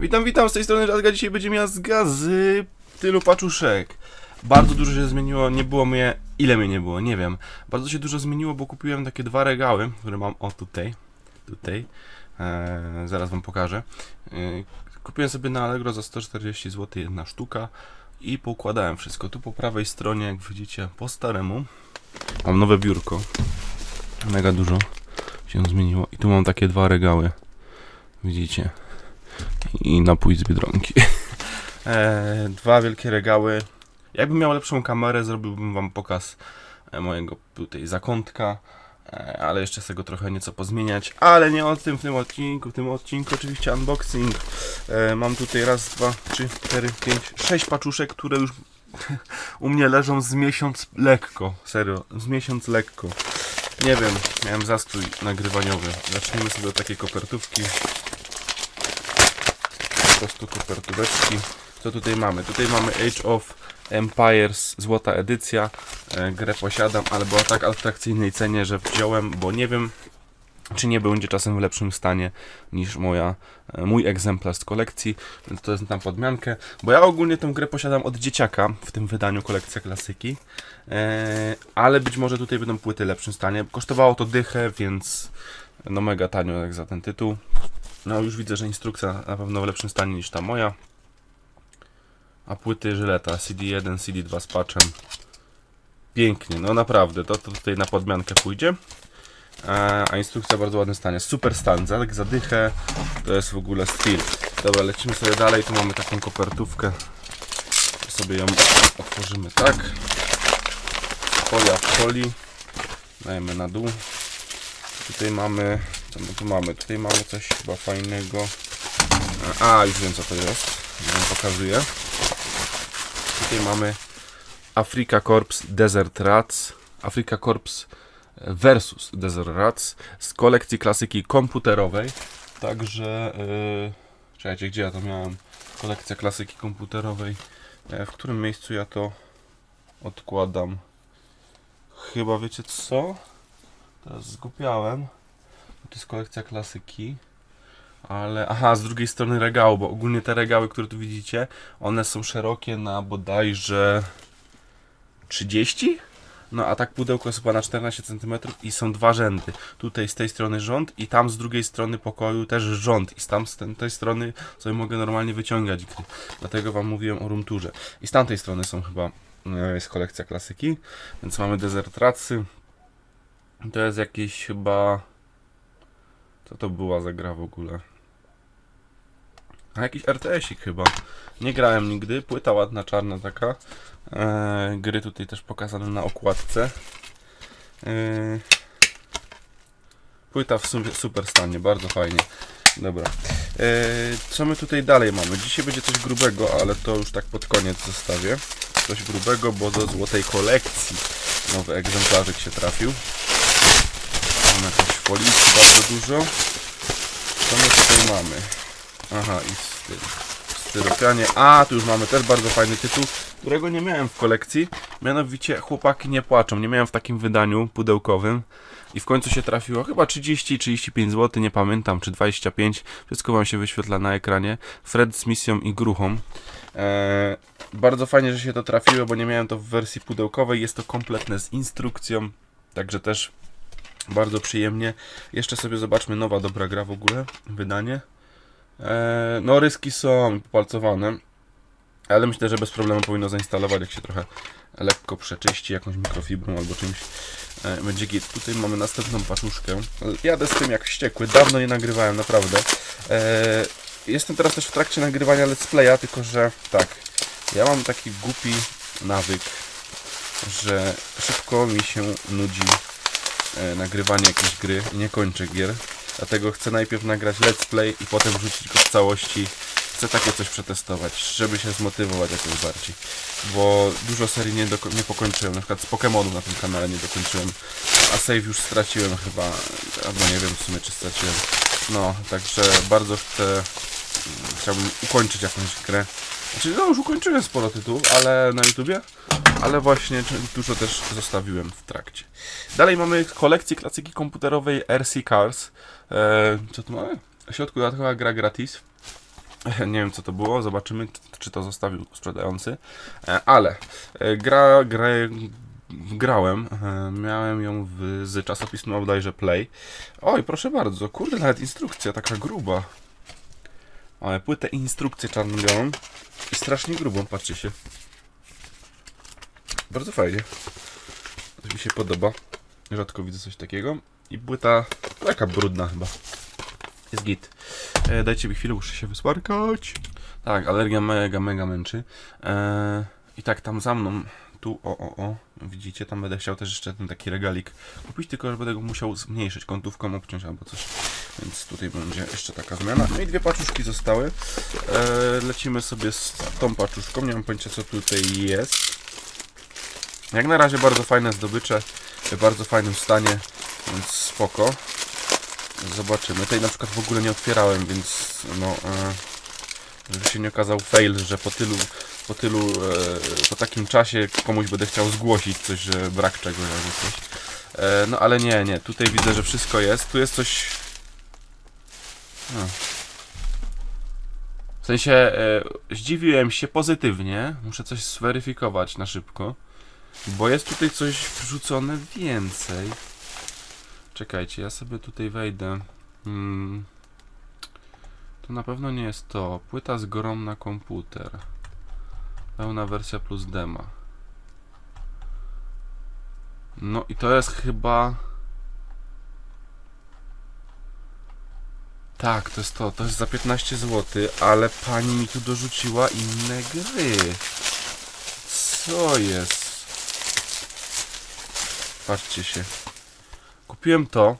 Witam, witam, z tej strony Żadga. Dzisiaj będzie miazga z tylu paczuszek. Bardzo dużo się zmieniło, nie było mnie... Ile mnie nie było? Nie wiem. Bardzo się dużo zmieniło, bo kupiłem takie dwa regały, które mam, o tutaj, tutaj. Eee, zaraz wam pokażę. Eee, kupiłem sobie na Allegro za 140 zł jedna sztuka i poukładałem wszystko. Tu po prawej stronie, jak widzicie, po staremu mam nowe biurko. Mega dużo się zmieniło. I tu mam takie dwa regały. Widzicie? I napój z Biedronki. e, dwa wielkie regały. Jakbym miał lepszą kamerę, zrobiłbym wam pokaz e, mojego tutaj zakątka, e, ale jeszcze chcę go trochę nieco pozmieniać, ale nie o tym w tym odcinku. W tym odcinku oczywiście unboxing. E, mam tutaj raz, dwa, trzy, cztery, pięć, sześć paczuszek, które już u mnie leżą z miesiąc lekko. Serio, z miesiąc lekko. Nie wiem, miałem zastój nagrywaniowy. Zacznijmy sobie od takiej kopertówki prostu kopertóweczki. Co tutaj mamy? Tutaj mamy Age of Empires, złota edycja. E, grę posiadam, ale była tak atrakcyjnej cenie, że wziąłem, bo nie wiem, czy nie będzie czasem w lepszym stanie niż moja, e, mój egzemplarz z kolekcji, więc to jest na podmiankę, bo ja ogólnie tę grę posiadam od dzieciaka w tym wydaniu kolekcja klasyki, e, ale być może tutaj będą płyty w lepszym stanie. Kosztowało to dychę, więc no mega tanio jak za ten tytuł. No już widzę, że instrukcja na pewno w lepszym stanie niż ta moja. A płyty Żyleta CD1, CD2 z patchem. Pięknie, no naprawdę, to, to tutaj na podmiankę pójdzie. A, instrukcja w bardzo ładnym stanie. Super stan, zadek zadychę, to jest w ogóle styl. Dobra, lecimy sobie dalej, tu mamy taką kopertówkę. Sobie ją otworzymy tak. Folia w folii. Dajemy na dół. Tutaj mamy, co my tu mamy? Tutaj mamy coś chyba fajnego. A, już wiem co to jest. Wam pokazuję. Tutaj mamy Africa Corps Desert Rats. Africa Corps versus Desert Rats z kolekcji klasyki komputerowej. Także, yy, czekajcie, gdzie ja to miałem? Kolekcja klasyki komputerowej. E, w którym miejscu ja to odkładam? Chyba wiecie co? Teraz zgupiałem. To jest kolekcja klasyki. Ale, aha, z drugiej strony regału, bo ogólnie te regały, które tu widzicie, one są szerokie na bodajże 30? No a tak pudełko jest chyba na 14 cm i są dwa rzędy. Tutaj z tej strony rząd i tam z drugiej strony pokoju też rząd. I tam z tej strony sobie mogę normalnie wyciągać gry. Dlatego wam mówiłem o rumturze. I z tamtej strony są chyba, e, jest kolekcja klasyki. Więc mamy Desert Ratsy. To jest jakiś chyba... Co to była za gra w ogóle? A jakiś RTS-ik chyba. Nie grałem nigdy. Płyta ładna, czarna taka. E, gry tutaj też pokazane na okładce. E, płyta w super stanie, bardzo fajnie. Dobra. E, co my tutaj dalej mamy? Dzisiaj będzie coś grubego, ale to już tak pod koniec zostawię. Coś grubego, bo do złotej kolekcji nowy egzemplarzyk się trafił. Foliczki bardzo dużo. Co my tutaj mamy? Aha, i styl. Styropianie. A, tu już mamy też bardzo fajny tytuł, którego nie miałem w kolekcji. Mianowicie Chłopaki nie płaczą. Nie miałem w takim wydaniu pudełkowym. I w końcu się trafiło chyba 30-35 zł, nie pamiętam, czy 25. Wszystko wam się wyświetla na ekranie. Fred z misją i gruchą. Eee, bardzo fajnie, że się to trafiło, bo nie miałem to w wersji pudełkowej. Jest to kompletne z instrukcją. Także też bardzo przyjemnie. Jeszcze sobie zobaczmy nowa dobra gra w ogóle. Wydanie. Eee, no ryski są popalcowane. Ale myślę, że bez problemu powinno zainstalować, jak się trochę lekko przeczyści jakąś mikrofibrą albo czymś. E, będzie git. Tutaj mamy następną paczuszkę. Jadę z tym jak wściekły. Dawno nie nagrywałem, naprawdę. E, jestem teraz też w trakcie nagrywania let's playa, tylko że tak. Ja mam taki głupi nawyk, że szybko mi się nudzi nagrywanie jakiejś gry i nie kończę gier. Dlatego chcę najpierw nagrać let's play i potem wrzucić go w całości. Chcę takie coś przetestować, żeby się zmotywować jakoś bardziej. Bo dużo serii nie, nie pokończyłem, na przykład z Pokémonu na tym kanale nie dokończyłem. A save już straciłem chyba, albo nie wiem w sumie czy straciłem. No, także bardzo chcę, mm, chciałbym ukończyć jakąś grę. Znaczy, no już ukończyłem sporo tytułów, ale na YouTubie, ale właśnie dużo też zostawiłem w trakcie. Dalej mamy kolekcję klasyki komputerowej RC Cars. E, co tu mamy? W środku dodatkowa gra gratis. Nie wiem co to było, zobaczymy czy to zostawił sprzedający. E, Ale e, gra, gra, grałem, e, miałem ją w, z czasopisma bodajże Play. Oj, proszę bardzo, kurde, nawet instrukcja taka gruba. Ale płytę instrukcję czarno-białą i strasznie grubą, patrzcie się. Bardzo fajnie. To mi się podoba. Rzadko widzę coś takiego. I płyta taka brudna chyba. Jest git. E, dajcie mi chwilę, muszę się wysmarkać. Tak, alergia mega, mega męczy. E, I tak tam za mną, tu, o, o, o, widzicie, tam będę chciał też jeszcze ten taki regalik kupić, tylko że będę go musiał zmniejszyć, kątówką obciąć albo coś. Więc tutaj będzie jeszcze taka zmiana. No i dwie paczuszki zostały. E, lecimy sobie z tą paczuszką, nie mam pojęcia co tutaj jest. Jak na razie bardzo fajne zdobycze, w bardzo fajnym stanie, więc spoko. Zobaczymy. Tej na przykład w ogóle nie otwierałem, więc no, e, żeby się nie okazał fail, że po tylu, po tylu, e, po takim czasie komuś będę chciał zgłosić coś, że brak czegoś albo coś. E, no ale nie, nie, tutaj widzę, że wszystko jest. Tu jest coś... W sensie zdziwiłem się pozytywnie. Muszę coś zweryfikować na szybko. Bo jest tutaj coś wrzucone więcej. Czekajcie, ja sobie tutaj wejdę. Hmm. To na pewno nie jest to. Płyta z grom na komputer. Pełna wersja plus dema. No i to jest chyba... Tak, to jest to. To jest za 15 zł, ale pani mi tu dorzuciła inne gry. Co jest? Patrzcie się. Kupiłem to.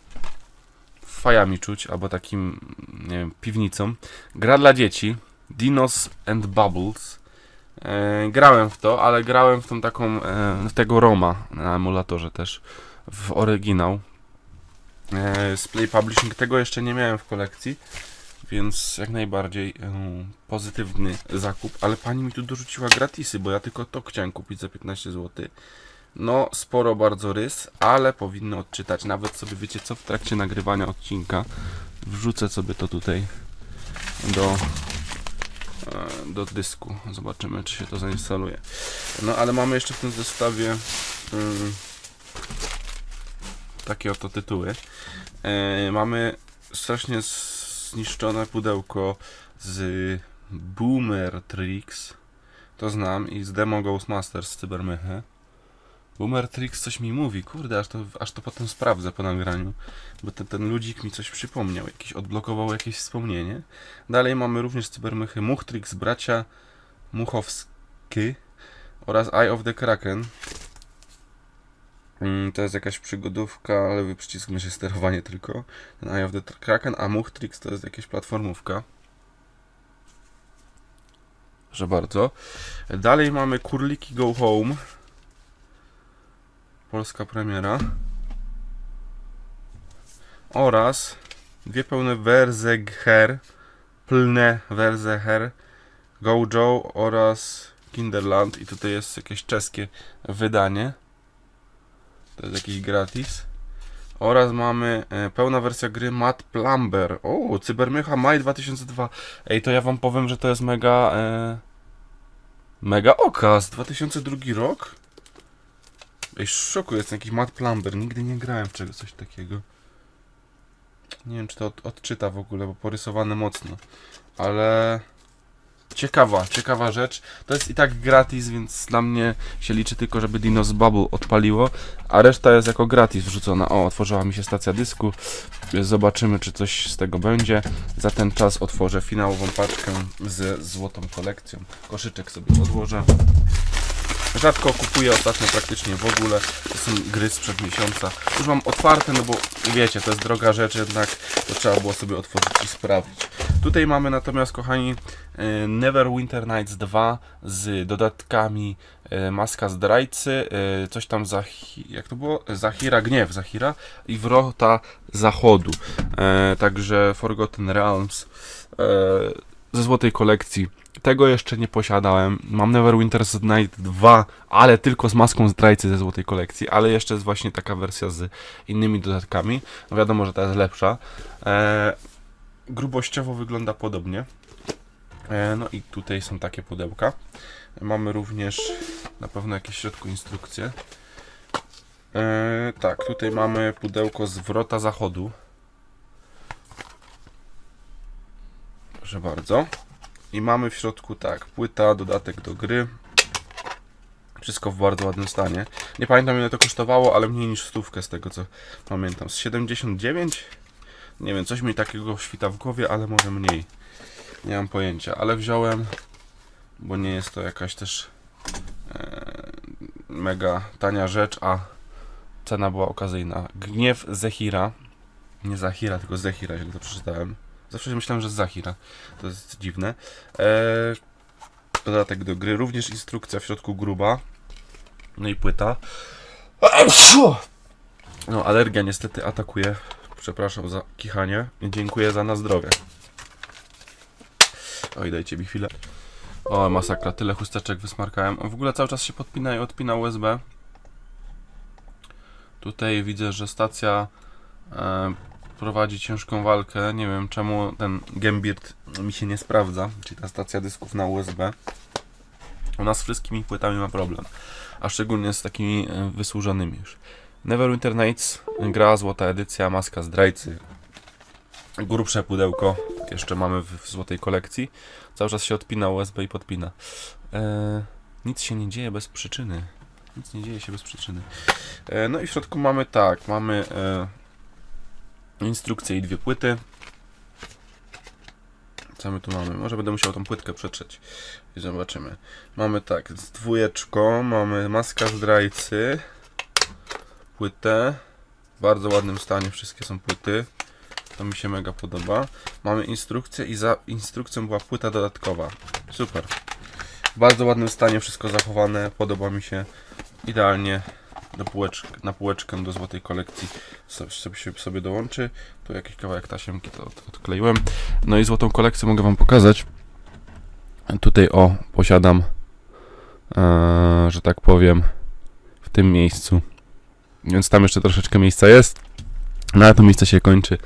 Fajami czuć, albo takim, nie wiem, piwnicą. Gra dla dzieci. Dinos and Bubbles. E, grałem w to, ale grałem w tą taką, e, w tego Roma na emulatorze też. W oryginał. E, z Play Publishing tego jeszcze nie miałem w kolekcji. Więc jak najbardziej e, pozytywny zakup, ale pani mi tu dorzuciła gratisy, bo ja tylko to chciałem kupić za 15 zł. No, sporo bardzo rys, ale powinno odczytać. Nawet sobie wiecie co, w trakcie nagrywania odcinka wrzucę sobie to tutaj do, e, do dysku. Zobaczymy, czy się to zainstaluje. No, ale mamy jeszcze w tym zestawie mm, takie oto tytuły. E, mamy strasznie zniszczone pudełko z Boomer Tricks. To znam i z Demo Ghostmasters z Cybermechy. Boomer Tricks coś mi mówi, kurde, aż to, aż to potem sprawdzę po nagraniu, bo ten, ten ludzik mi coś przypomniał, jakiś odblokował jakieś wspomnienie. Dalej mamy również z Cybermechy Muchtrix, bracia Muchowski oraz Eye of the Kraken. Mm, To jest jakaś przygodówka, lewy przycisk myszy sterowanie tylko. Ten Eye of the Kraken, a Muchtrix to jest jakaś platformówka. Proszę bardzo. Dalej mamy Kurliki Go Home. Polska premiera. Oraz dwie pełne Verzegher, plne Verzegher, Gojo oraz Kinderland. I tutaj jest jakieś czeskie wydanie. To jest jakiś gratis. Oraz mamy e, pełna wersja gry Matt Plumber. O, Cybermecha Maj 2002. Ej, to ja wam powiem, że to jest mega... E, mega okaz. 2002 rok? Ej, szoku jest jakiś Matt Plumber. Nigdy nie grałem w czegoś coś takiego. Nie wiem, czy to od, odczyta w ogóle, bo porysowane mocno. Ale... Ciekawa, ciekawa rzecz. To jest i tak gratis, więc dla mnie się liczy tylko, żeby Dinos Bubble odpaliło, a reszta jest jako gratis wrzucona. O, otworzyła mi się stacja dysku. Zobaczymy, czy coś z tego będzie. Za ten czas otworzę finałową paczkę z złotą kolekcją. Koszyczek sobie odłożę. Rzadko kupuję ostatnio praktycznie w ogóle. To są gry sprzed miesiąca. Już mam otwarte, no bo wiecie, to jest droga rzecz, jednak to trzeba było sobie otworzyć i sprawdzić. Tutaj mamy natomiast, kochani, e, Neverwinter Nights 2 z dodatkami e, Maska Zdrajcy, e, coś tam za, jak to było? Zahira Gniew, Zahira i Wrota Zachodu. E, Także Forgotten Realms e, ze złotej kolekcji. Tego jeszcze nie posiadałem. Mam Neverwinter's Night 2, ale tylko z maską zdrajcy ze złotej kolekcji, ale jeszcze jest właśnie taka wersja z innymi dodatkami. No wiadomo, że ta jest lepsza. E, grubościowo wygląda podobnie. E, no i tutaj są takie pudełka. Mamy również na pewno jakieś w środku instrukcje. E, tak, tutaj mamy pudełko z wrota zachodu. Proszę bardzo. I mamy w środku tak, płyta, dodatek do gry. Wszystko w bardzo ładnym stanie. Nie pamiętam ile to kosztowało, ale mniej niż stówkę z tego co pamiętam. Z 79? Nie wiem, coś mi takiego świta w głowie, ale może mniej. Nie mam pojęcia, ale wziąłem, bo nie jest to jakaś też e, mega tania rzecz, a cena była okazyjna. Gniew Zehira. Nie Zahira, tylko Zehira, źle to przeczytałem. Zawsze myślałem, że Zahira. To jest dziwne. E, dodatek do gry, również instrukcja w środku gruba. No i płyta. No, alergia niestety atakuje. Przepraszam za kichanie. Dziękuję za na zdrowie. Oj, dajcie mi chwilę. O, masakra, tyle chusteczek wysmarkałem. W ogóle cały czas się podpina i odpina USB. Tutaj widzę, że stacja e, prowadzi ciężką walkę. Nie wiem czemu ten Gambit mi się nie sprawdza, czyli ta stacja dysków na USB. U nas z wszystkimi płytami ma problem, a szczególnie z takimi e, wysłużonymi już. Neverwinter Nights, gra, złota edycja, maska zdrajcy, grubsze pudełko, jeszcze mamy w, złotej kolekcji. Cały czas się odpina USB i podpina. E, nic się nie dzieje bez przyczyny. Nic nie dzieje się bez przyczyny. E, no i w środku mamy tak, mamy e, instrukcję i dwie płyty. Co my tu mamy? Może będę musiał tą płytkę przetrzeć i zobaczymy. Mamy tak, z dwójeczką, mamy maska zdrajcy, płytę. W bardzo ładnym stanie wszystkie są płyty. To mi się mega podoba. Mamy instrukcję i za instrukcją była płyta dodatkowa. Super. W bardzo ładnym stanie wszystko zachowane. Podoba mi się idealnie do półeczk, na półeczkę do złotej kolekcji so- sobie, się sobie dołączy. Tu jakiś kawałek tasiemki to od, odkleiłem. No i złotą kolekcję mogę Wam pokazać. Tutaj o, posiadam, e, że tak powiem, w tym miejscu. Więc tam jeszcze troszeczkę miejsca jest. No ale to miejsce się kończy,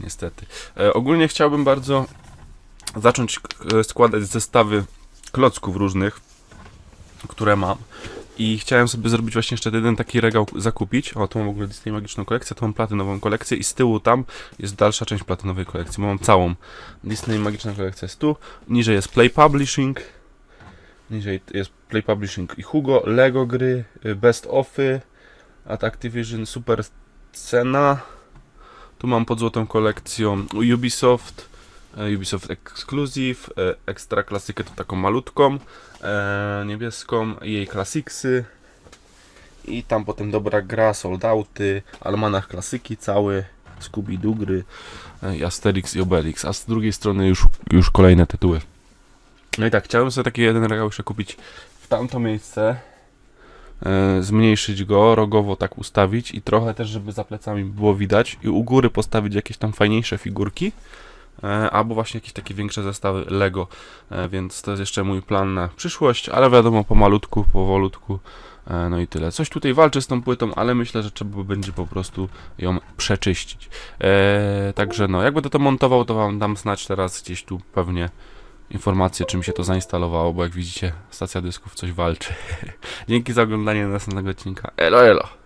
niestety. E, ogólnie chciałbym bardzo zacząć składać zestawy klocków różnych, które mam. I chciałem sobie zrobić właśnie jeszcze jeden taki regał zakupić. O, tu mam w ogóle Disney Magiczną kolekcję, tu mam platynową kolekcję i z tyłu tam jest dalsza część platynowej kolekcji. bo Mam całą. Disney Magiczna kolekcja jest tu. Niżej jest Play Publishing. Niżej jest Play Publishing i Hugo, Lego gry, y, Best Offy, at Activision Super Cena. Tu mam pod złotą kolekcją Ubisoft, Ubisoft Exclusive, e, Extra klasykę to taką malutką, e, niebieską, jej Classicsy i tam potem dobra gra, Soldauty, Almanach klasyki cały, Scooby-Doo gry, e, i Asterix i Obelix, a z drugiej strony już, już kolejne tytuły. No i tak, chciałem sobie taki jeden regał jeszcze kupić w tamto miejsce, e, zmniejszyć go, rogowo tak ustawić i trochę też, żeby za plecami było widać i u góry postawić jakieś tam fajniejsze figurki, e, albo właśnie jakieś takie większe zestawy Lego, e, więc to jest jeszcze mój plan na przyszłość, ale wiadomo, pomalutku, powolutku, e, no i tyle. Coś tutaj walczy z tą płytą, ale myślę, że trzeba będzie po prostu ją przeczyścić. E, także no, jak będę to montował, to wam dam znać teraz gdzieś tu pewnie informacje, czym się to zainstalowało, bo jak widzicie, stacja dysków coś walczy. Dzięki za oglądanie następnego odcinka. Elo, elo!